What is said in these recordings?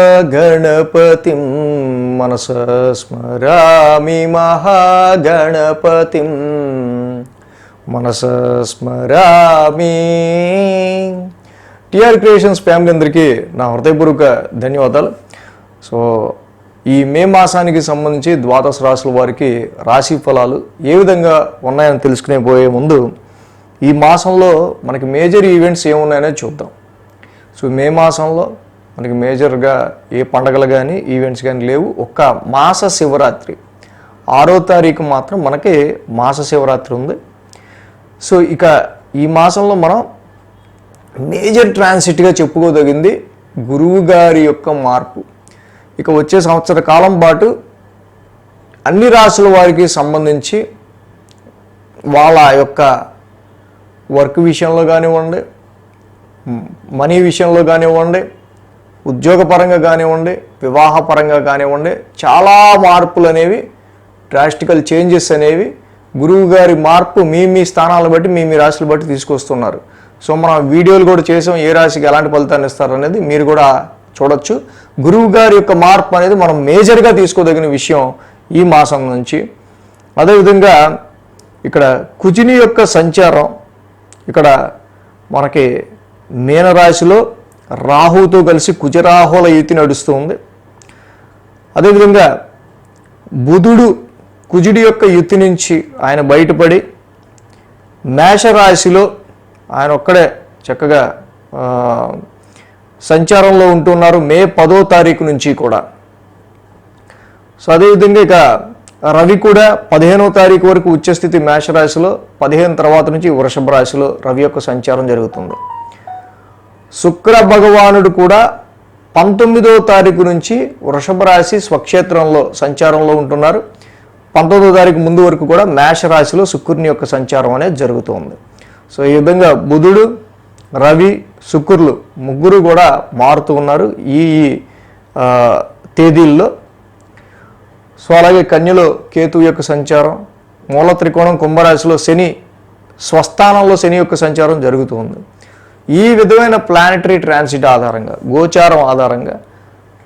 మహాగణపతిం మనస స్మరామి మహాగణపతిం మనస స్మరామి. టిఆర్ క్రియేషన్స్ ఫ్యామిలీ అందరికీ నా హృదయపూర్వక ధన్యవాదాలు. సో ఈ మే మాసానికి సంబంధించి ద్వాదశ రాశుల వారికి రాశి ఫలాలు ఏ విధంగా ఉన్నాయని తెలుసుకునే పోయే ముందు ఈ మాసంలో మనకి మేజర్ ఈవెంట్స్ ఏమున్నాయనే చూద్దాం. సో మే మాసంలో మనకి మేజర్గా ఏ పండగలు కానీ ఈవెంట్స్ కానీ లేవు. ఒక్క మాస శివరాత్రి. ఆరో తారీఖు మాత్రం మనకి మాస శివరాత్రి ఉంది. సో ఇక ఈ మాసంలో మనం మేజర్ ట్రాన్సిట్గా చెప్పుకోదగింది గురువు గారి యొక్క మార్పు. ఇక వచ్చే సంవత్సర కాలం పాటు అన్ని రాసుల వారికి సంబంధించి వాళ్ళ యొక్క వర్క్ విషయంలో కానివ్వండి మనీ విషయంలో కానివ్వండి ఉద్యోగపరంగా కానివ్వండి వివాహపరంగా కానివ్వండి చాలా మార్పులు అనేవి డ్రాస్టికల్ చేంజెస్ అనేవి గురువు గారి మార్పు మీ మీ స్థానాలను బట్టి మీ మీ రాశులు బట్టి తీసుకొస్తున్నారు. సో మనం వీడియోలు కూడా చేసాం ఏ రాశికి ఎలాంటి ఫలితాన్ని ఇస్తారు అనేది మీరు కూడా చూడొచ్చు. గురువు గారి యొక్క మార్పు అనేది మనం మేజర్గా తీసుకోదగిన విషయం ఈ మాసం నుంచి. అదేవిధంగా ఇక్కడ కుజిని యొక్క సంచారం ఇక్కడ మనకి మీనరాశిలో రాహుతో కలిసి కుజరాహుల యుతి నడుస్తుంది అదేవిధంగా బుధుడు కుజుడి యొక్క యుతి నుంచి ఆయన బయటపడి మేషరాశిలో ఆయన ఒక్కడే చక్కగా సంచారంలో ఉంటున్నారు మే పదో తారీఖు నుంచి కూడా. సో అదేవిధంగా ఇక రవి కూడా పదిహేనో తారీఖు వరకు ఉచ్చస్థితి మేషరాశిలో పదిహేను తర్వాత నుంచి వృషభ రాశిలో రవి యొక్క సంచారం జరుగుతుంది. శుక్ర భగవానుడు కూడా పంతొమ్మిదో తారీఖు నుంచి వృషభ రాశి స్వక్షేత్రంలో సంచారంలో ఉంటున్నారు. పంతొమ్మిదో తారీఖు ముందు వరకు కూడా మేష రాశిలో శుక్రుని యొక్క సంచారం అనేది జరుగుతుంది. సో ఈ విధంగా బుధుడు రవి శుక్రులు ముగ్గురు కూడా మారుతూ ఉన్నారు ఈ తేదీల్లో. సో అలాగే కన్యలో కేతు యొక్క సంచారం మూల త్రికోణం కుంభరాశిలో శని స్వస్థానంలో శని యొక్క సంచారం జరుగుతుంది. ఈ విధమైన ప్లానటరీ ట్రాన్సిట్ ఆధారంగా గోచారం ఆధారంగా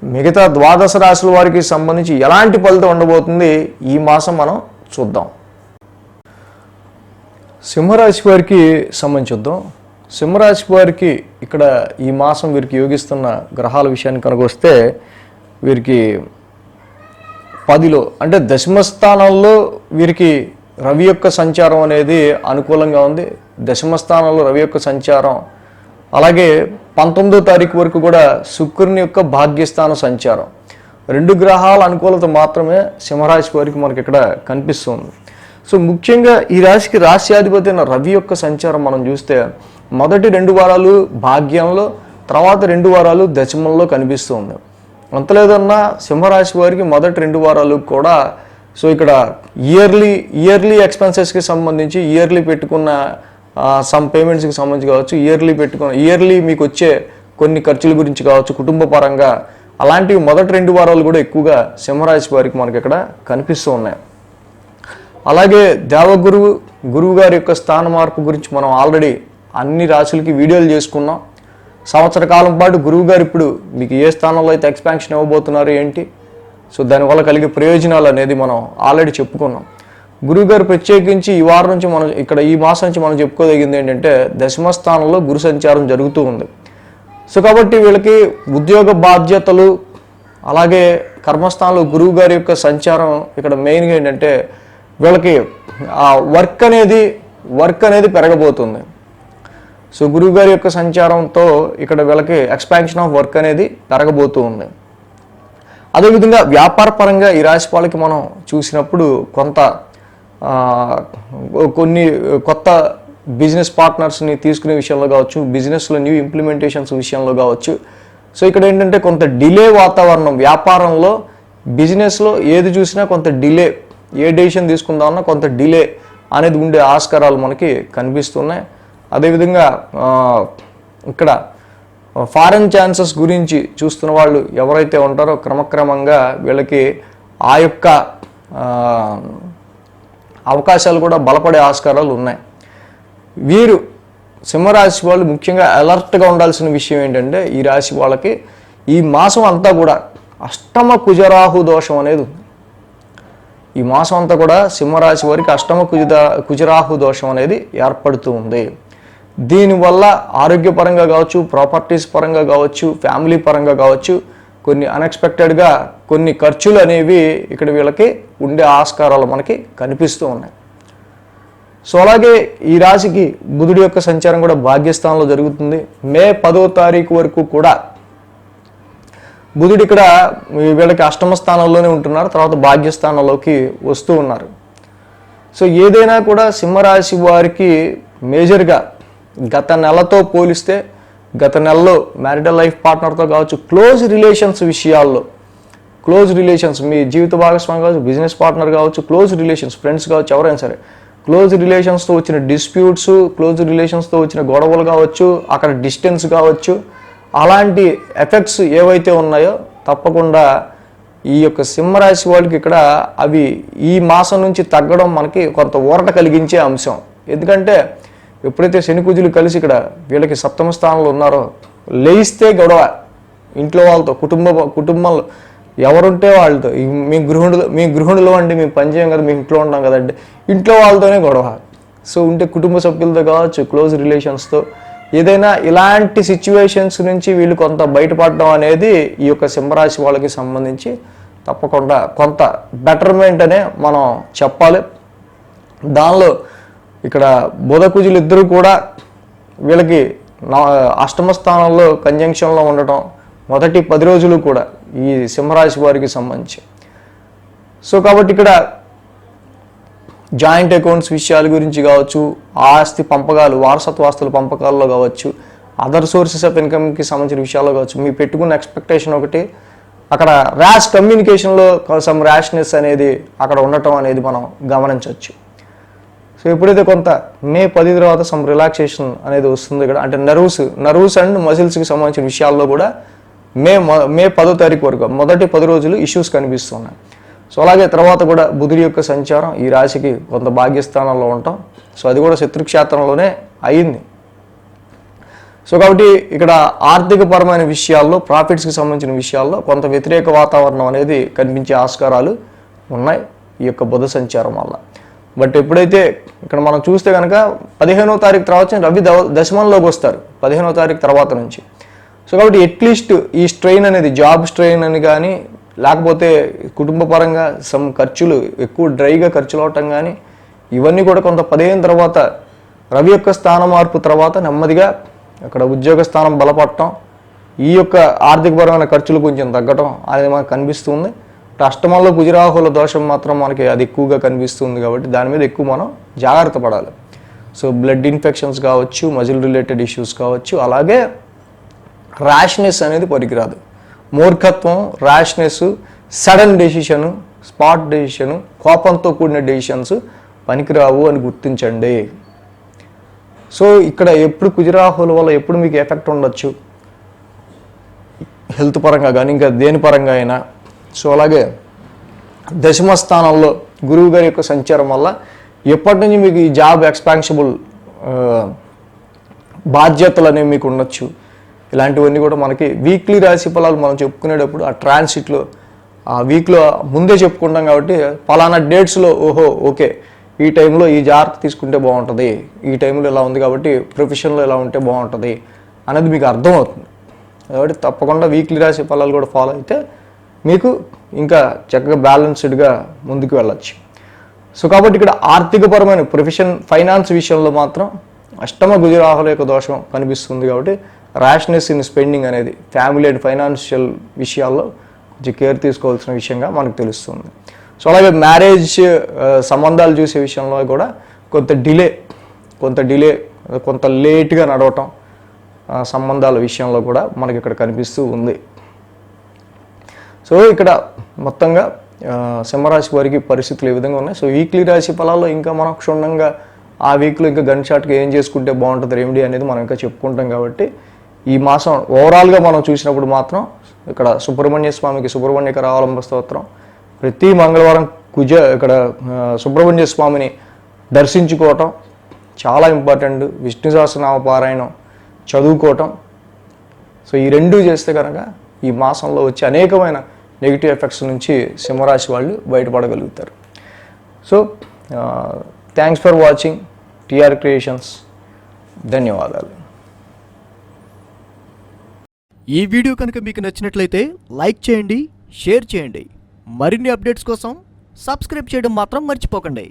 మిగతా ద్వాదశ రాశుల వారికి సంబంధించి ఎలాంటి ఫలితం ఉండబోతుంది ఈ మాసం మనం చూద్దాం. సింహరాశి వారికి సంబంధించి చూద్దాం. సింహరాశి వారికి ఇక్కడ ఈ మాసం వీరికి యోగిస్తున్న గ్రహాల విషయాన్ని కనుకొస్తే వీరికి పదిలో అంటే దశమ స్థానంలో వీరికి రవి యొక్క సంచారం అనేది అనుకూలంగా ఉంది. దశమ స్థానంలో రవి యొక్క సంచారం అలాగే పంతొమ్మిదో తారీఖు వరకు కూడా శుక్రుని యొక్క భాగ్యస్థాన సంచారం. రెండు గ్రహాల అనుకూలత మాత్రమే సింహరాశి వారికి మనకి ఇక్కడ కనిపిస్తుంది. సో ముఖ్యంగా ఈ రాశికి రాశ్యాధిపతి అయిన రవి యొక్క సంచారం మనం చూస్తే మొదటి రెండు వారాలు భాగ్యంలో తర్వాత రెండు వారాలు దశమంలో కనిపిస్తుంది. అంత లేదన్నా సింహరాశి వారికి మొదటి రెండు వారాలు కూడా సో ఇక్కడ ఇయర్లీ ఇయర్లీ ఎక్స్పెన్సెస్కి సంబంధించి ఇయర్లీ పెట్టుకున్న సమ్ పేమెంట్స్కి సంబంధించి కావచ్చు ఇయర్లీ పెట్టుకున్న ఇయర్లీ మీకు వచ్చే కొన్ని ఖర్చుల గురించి కావచ్చు కుటుంబ పరంగా అలాంటివి మొదటి రెండు వారాలు కూడా ఎక్కువగా సింహరాశి వారికి మనకి ఇక్కడ కనిపిస్తూ ఉన్నాయి. అలాగే దేవగురువు గురువు గారి యొక్క స్థాన మార్పు గురించి మనం ఆల్రెడీ అన్ని రాశులకి వీడియోలు చేసుకున్నాం. సంవత్సర కాలం పాటు గురువు గారు ఇప్పుడు మీకు ఏ స్థానంలో అయితే ఎక్స్పాన్షన్ ఇవ్వబోతున్నారు ఏంటి? సో దానివల్ల కలిగే ప్రయోజనాలు అనేది మనం ఆల్రెడీ చెప్పుకున్నాం. గురువుగారు ప్రత్యేకించి ఈ వారం నుంచి మనం ఇక్కడ ఈ మాసం నుంచి మనం చెప్పుకోదగింది ఏంటంటే దశమ స్థానంలో గురు సంచారం జరుగుతూ ఉంది. సో కాబట్టి వీళ్ళకి ఉద్యోగ బాధ్యతలు అలాగే కర్మస్థానంలో గురువు గారి యొక్క సంచారం ఇక్కడ మెయిన్గా ఏంటంటే వీళ్ళకి ఆ వర్క్ అనేది వర్క్ అనేది పెరగబోతుంది. సో గురువుగారి యొక్క సంచారంతో ఇక్కడ వీళ్ళకి ఎక్స్పాన్షన్ ఆఫ్ వర్క్ అనేది పెరగబోతూ ఉంది. అదేవిధంగా వ్యాపార పరంగా ఈ రాశి వాళ్ళకి మనం చూసినప్పుడు కొంత కొన్ని కొత్త బిజినెస్ పార్ట్నర్స్ని తీసుకునే విషయంలో కావచ్చు బిజినెస్లో న్యూ ఇంప్లిమెంటేషన్స్ విషయంలో కావచ్చు. సో ఇక్కడ ఏంటంటే కొంత డిలే వాతావరణం వ్యాపారంలో బిజినెస్లో ఏది చూసినా కొంత డిలే ఏ డెసిషన్ తీసుకుందామన్నా కొంత డిలే అనేది ఉండే ఆస్కారాలు మనకి కనిపిస్తున్నాయి. అదేవిధంగా ఇక్కడ ఫారెన్ ఛాన్సెస్ గురించి చూస్తున్న వాళ్ళు ఎవరైతే ఉంటారో క్రమక్రమంగా వీళ్ళకి ఆ యొక్క అవకాశాలు కూడా బలపడే ఆస్కారాలు ఉన్నాయి. వీరు సింహరాశి వాళ్ళు ముఖ్యంగా అలర్ట్గా ఉండాల్సిన విషయం ఏంటంటే ఈ రాశి వాళ్ళకి ఈ మాసం అంతా కూడా అష్టమ కుజరాహు దోషం అనేది ఉంది. ఈ మాసం అంతా కూడా సింహరాశి వారికి అష్టమ కుజ కుజరాహు దోషం అనేది ఏర్పడుతూ ఉంది. దీనివల్ల ఆరోగ్యపరంగా కావచ్చు ప్రాపర్టీస్ పరంగా కావచ్చు ఫ్యామిలీ పరంగా కావచ్చు కొన్ని అన్ఎక్స్పెక్టెడ్గా కొన్ని ఖర్చులు అనేవి ఇక్కడ వీళ్ళకి ఉండే ఆస్కారాలు మనకి కనిపిస్తూ ఉన్నాయి. సో అలాగే ఈ రాశికి బుధుడి యొక్క సంచారం కూడా భాగ్యస్థానంలో జరుగుతుంది. మే పదో తారీఖు వరకు కూడా బుధుడు ఇక్కడ వీళ్ళకి అష్టమ స్థానంలోనే ఉంటున్నారు. తర్వాత భాగ్యస్థానంలోకి వస్తూ ఉన్నారు. సో ఏదైనా కూడా సింహరాశి వారికి మేజర్గా గత నెలతో పోలిస్తే గత నెలలో మ్యారిడల్ లైఫ్ పార్ట్నర్తో కావచ్చు క్లోజ్ రిలేషన్స్ విషయాల్లో క్లోజ్ రిలేషన్స్ మీ జీవిత భాగస్వామి కావచ్చు బిజినెస్ పార్ట్నర్ కావచ్చు క్లోజ్ రిలేషన్స్ ఫ్రెండ్స్ కావచ్చు ఎవరైనా సరే క్లోజ్ రిలేషన్స్తో వచ్చిన డిస్ప్యూట్స్ క్లోజ్ రిలేషన్స్తో వచ్చిన గొడవలు కావచ్చు అక్కడ డిస్టెన్స్ కావచ్చు అలాంటి ఎఫెక్ట్స్ ఏవైతే ఉన్నాయో తప్పకుండా ఈ యొక్క సింహరాశి వాళ్ళకి ఇక్కడ అవి ఈ మాసం నుంచి తగ్గడం మనకి కొంత ఊరట కలిగించే అంశం. ఎందుకంటే ఎప్పుడైతే శనికుజులు కలిసి ఇక్కడ వీళ్ళకి సప్తమ స్థానంలో ఉన్నారో లేయిస్తే గొడవ. ఇంట్లో వాళ్ళతో కుటుంబ కుటుంబంలో ఎవరుంటే వాళ్ళతో మీ గృహిణులు మీ గృహిణులు అండి మేము పనిచేయం కదా మేము ఇంట్లో ఉంటాం కదండి ఇంట్లో వాళ్ళతోనే గొడవ. సో ఉంటే కుటుంబ సభ్యులతో కావచ్చు క్లోజ్ రిలేషన్స్తో ఏదైనా ఇలాంటి సిచ్యువేషన్స్ నుంచి వీళ్ళు కొంత బయటపడడం అనేది ఈ యొక్క సింహరాశి వాళ్ళకి సంబంధించి తప్పకుండా కొంత బెటర్మెంట్ అనే మనం చెప్పాలి. దానిలో ఇక్కడ బుధకుజులు ఇద్దరు కూడా వీళ్ళకి నా- అష్టమ స్థానంలో కంజంక్షన్లో ఉండటం మొదటి పది రోజులు కూడా ఈ సింహరాశి వారికి సంబంధించి. సో కాబట్టి ఇక్కడ జాయింట్ అకౌంట్స్ విషయాల గురించి కావచ్చు ఆస్తి పంపకాలు వారసత్వ ఆస్తుల పంపకాల్లో కావచ్చు అదర్ సోర్సెస్ ఆఫ్ ఇన్కమ్కి సంబంధించిన విషయాల్లో కావచ్చు మీ పెట్టుకున్న ఎక్స్పెక్టేషన్ ఒకటి అక్కడ ర్యాష్ కమ్యూనికేషన్లో సమ్ ర్యాష్నెస్ అనేది అక్కడ ఉండటం అనేది మనం గమనించవచ్చు. సో ఎప్పుడైతే కొంత మే పది తర్వాత సమ్ రిలాక్సేషన్ అనేది వస్తుంది ఇక్కడ. అంటే నర్వ్స్ నర్వ్స్ అండ్ మజిల్స్కి సంబంధించిన విషయాల్లో కూడా మే మే పదో తారీఖు వరకు మొదటి పది రోజులు ఇష్యూస్ కనిపిస్తున్నాయి. సో అలాగే తర్వాత కూడా బుధుడి యొక్క సంచారం ఈ రాశికి కొంత భాగ్యస్థానంలో ఉంటాం. సో అది కూడా శత్రుక్షేత్రంలోనే అయింది. సో కాబట్టి ఇక్కడ ఆర్థిక పరమైన విషయాల్లో ప్రాఫిట్స్కి సంబంధించిన విషయాల్లో కొంత వ్యతిరేక వాతావరణం అనేది కనిపించే ఆస్కారాలు ఉన్నాయి ఈ యొక్క బుధ సంచారం వల్ల. బట్ ఎప్పుడైతే ఇక్కడ మనం చూస్తే కనుక పదిహేనో తారీఖు తర్వాత రవి దవ- దశమంలోకి వస్తారు పదిహేనో తారీఖు తర్వాత నుంచి. సో కాబట్టి అట్లీస్ట్ ఈ స్ట్రెయిన్ అనేది జాబ్ స్ట్రెయిన్ అని కానీ లేకపోతే కుటుంబ పరంగా సమ్ ఖర్చులు ఎక్కువ డ్రైగా ఖర్చులు అవటం కానీ ఇవన్నీ కూడా కొంత పదిహేను తర్వాత రవి యొక్క స్థాన మార్పు తర్వాత నెమ్మదిగా అక్కడ ఉద్యోగ స్థానం బలపడటం ఈ యొక్క ఆర్థికపరమైన ఖర్చులు కొంచెం తగ్గటం అనేది మనకు కనిపిస్తుంది అష్టమంలో గుజరాహుల దోషం మాత్రం మనకి అది ఎక్కువగా కనిపిస్తుంది కాబట్టి దాని మీద ఎక్కువ మనం జాగ్రత్త పడాలి. సో బ్లడ్ ఇన్ఫెక్షన్స్ కావచ్చు మజిల్ రిలేటెడ్ ఇష్యూస్ కావచ్చు అలాగే ర్యాష్నెస్ అనేది పనికిరాదు. మూర్ఖత్వం rashness sudden decision spot decision కోపంతో కూడిన డెసిషన్స్ పనికిరావు అని గుర్తించండి. సో ఇక్కడ ఎప్పుడు కుజరాహుల వల్ల ఎప్పుడు మీకు ఎఫెక్ట్ ఉండొచ్చు? హెల్త్ పరంగా కానీ ఇంకా దేని పరంగా అయినా సో అలాగే దశమ స్థానంలో గురువు గారి యొక్క సంచారం వల్ల ఎప్పటి నుంచి మీకు ఈ జాబ్ ఎక్స్పాన్సిబుల్ బాధ్యతలు అనేవి మీకు ఉండొచ్చు. ఇలాంటివన్నీ కూడా మనకి వీక్లీ రాశి ఫలాలు మనం చెప్పుకునేటప్పుడు ఆ ట్రాన్సిట్లో ఆ వీక్లో ముందే చెప్పుకుంటాం కాబట్టి పలానా డేట్స్లో ఓహో ఓకే ఈ టైంలో ఈ జాగ్రత్త తీసుకుంటే బాగుంటుంది. ఈ టైంలో ఇలా ఉంది కాబట్టి ప్రొఫెషన్లో ఇలా ఉంటే బాగుంటుంది. అనేది మీకు అర్థమవుతుంది. కాబట్టి తప్పకుండా వీక్లీ రాశి ఫలాలు కూడా ఫాలో అయితే మీకు ఇంకా చక్కగా బ్యాలెన్స్డ్గా ముందుకు వెళ్ళచ్చు. సో కాబట్టి ఇక్కడ ఆర్థికపరమైన ప్రొఫెషన్ ఫైనాన్స్ విషయంలో మాత్రం అష్టమ గుజరాహుల యొక్క దోషం కనిపిస్తుంది కాబట్టి ర్యాష్నెస్ ఇన్ స్పెండింగ్ అనేది ఫ్యామిలీ అండ్ ఫైనాన్షియల్ విషయాల్లో కొంచెం కేర్ తీసుకోవాల్సిన విషయంగా మనకు తెలుస్తుంది. సో అలాగే మ్యారేజ్ సంబంధాలు చూసే విషయంలో కూడా కొంత డిలే కొంత డిలే కొంత లేట్గా నడవటం సంబంధాల విషయంలో కూడా మనకి ఇక్కడ కనిపిస్తూ ఉంది. సో ఇక్కడ మొత్తంగా సింహరాశి వారికి పరిస్థితులు ఏ విధంగా ఉన్నాయి? సో వీక్లీ రాశి ఫలాల్లో ఇంకా మనం క్షుణ్ణంగా ఆ వీక్లో ఇంకా గన్ షాట్గా ఏం చేసుకుంటే బాగుంటుంది రెమెడీ అనేది మనం ఇంకా చెప్పుకుంటాం కాబట్టి ఈ మాసం ఓవరాల్గా మనం చూసినప్పుడు మాత్రం ఇక్కడ సుబ్రహ్మణ్య స్వామికి సుబ్రహ్మణ్యకర అవలంబ స్తోత్రం. ప్రతి మంగళవారం కుజ ఇక్కడ సుబ్రహ్మణ్య స్వామిని దర్శించుకోవటం చాలా ఇంపార్టెంట్ విష్ణు సహస్రనామ పారాయణం చదువుకోవటం. సో ఈ రెండు చేస్తే కనుక ఈ మాసంలో వచ్చే అనేకమైన నెగిటివ్ ఎఫెక్ట్స్ నుంచి సింహరాశి వాళ్ళు బయటపడగలుగుతారు. So thanks for watching TR creations ధన్యవాదాలు. ఈ వీడియో కనుక మీకు నచ్చినట్లయితే లైక్ చేయండి షేర్ చేయండి. మరిన్ని అప్డేట్స్ కోసం సబ్స్క్రైబ్ చేయడం మాత్రం మర్చిపోకండి.